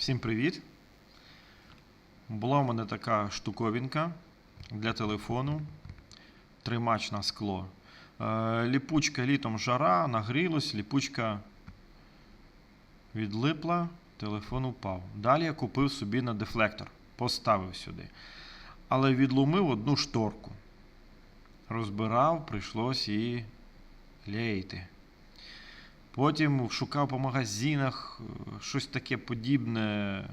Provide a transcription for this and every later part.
Всім привіт! Була у мене така штуковинка для телефону. Тримач на скло. Е, Ліпучка літом жара, нагрілась, ліпучка відлипла, телефон упав. Далі я купив собі на дефлектор, поставив сюди. Але відломив одну шторку. Розбирав, прийшлось її клеїти. Потім шукав по магазинах е, щось таке подібне,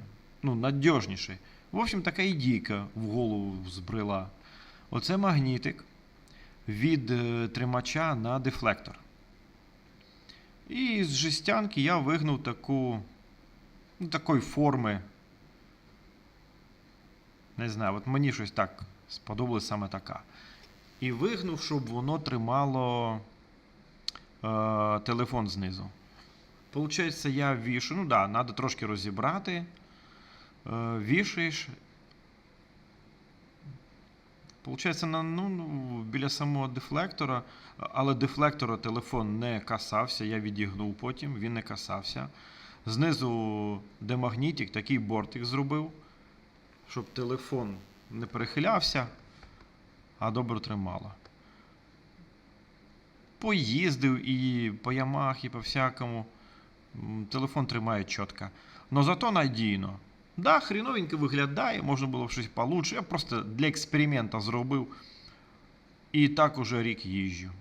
ну, надіжніше. В общем, така ідейка в голову збрела. Оце магнітик від е, тримача на дефлектор. І з жестянки я вигнув таку, ну, такої форми. Не знаю, от мені щось так сподобалось саме така. І вигнув, щоб воно тримало телефон знизу. Получається, я вішу. Ну так, да, треба трошки розібрати. Е, вішаєш. Получається, ну, ну, біля самого дефлектора, але дефлектора телефон не касався, я відігнув потім, він не касався. Знизу, де магнітик, такий бортик зробив, щоб телефон не перехилявся, а добре тримало поїздив і по ямах, і по всякому. Телефон тримає чітко. Но зато надійно. Да, хріновенько виглядає, можна було щось получше. Я просто для експеримента зробив. І так уже рік їжджу.